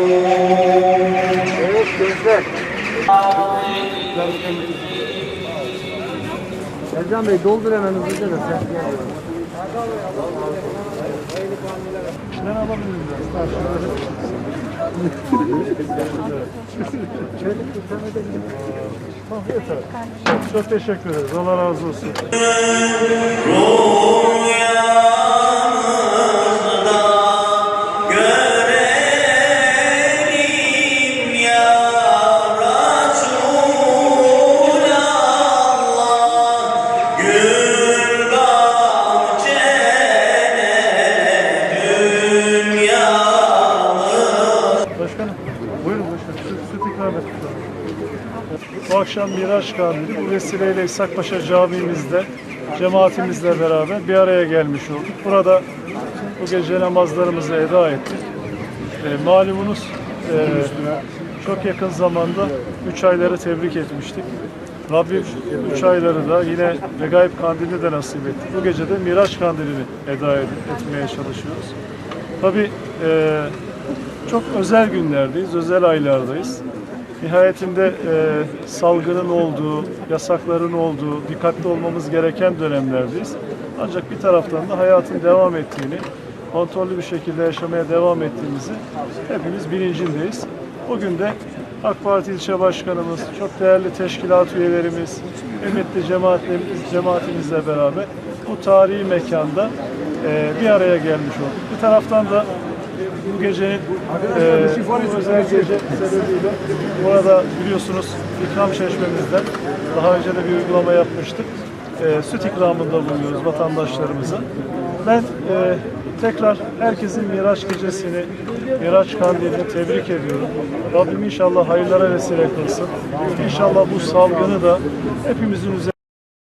Evet gençler. Ercan Bey doldur hemen hızlıca da sen. İşten alabilirim çok teşekkür ederiz. Allah razı olsun. Bu akşam Miraç Kandili bu vesileyle İshakpaşa Camimizde cemaatimizle beraber bir araya gelmiş olduk. Burada bu gece namazlarımızı eda ettik. E, malumunuz e, çok yakın zamanda üç ayları tebrik etmiştik. Rabbim üç ayları da yine Regaib Kandili de nasip etti. Bu gece de Miraç Kandili'ni eda ed- etmeye çalışıyoruz. Tabii e, çok özel günlerdeyiz, özel aylardayız. Nihayetinde e, salgının olduğu, yasakların olduğu, dikkatli olmamız gereken dönemlerdeyiz. Ancak bir taraftan da hayatın devam ettiğini, kontrollü bir şekilde yaşamaya devam ettiğimizi hepimiz bilincindeyiz. Bugün de AK Parti ilçe başkanımız, çok değerli teşkilat üyelerimiz, kıymetli cemaatlerimiz, cemaatimizle beraber bu tarihi mekanda e, bir araya gelmiş olduk. Bir taraftan da bu gecenin e, bu özel gece sebebiyle burada biliyorsunuz ikram çeşmemizden daha önce de bir uygulama yapmıştık. E, süt ikramında bulunuyoruz vatandaşlarımıza. Ben e, tekrar herkesin Miraç gecesini, Miraç kandilini tebrik ediyorum. Rabbim inşallah hayırlara vesile kılsın. İnşallah bu salgını da hepimizin üzerine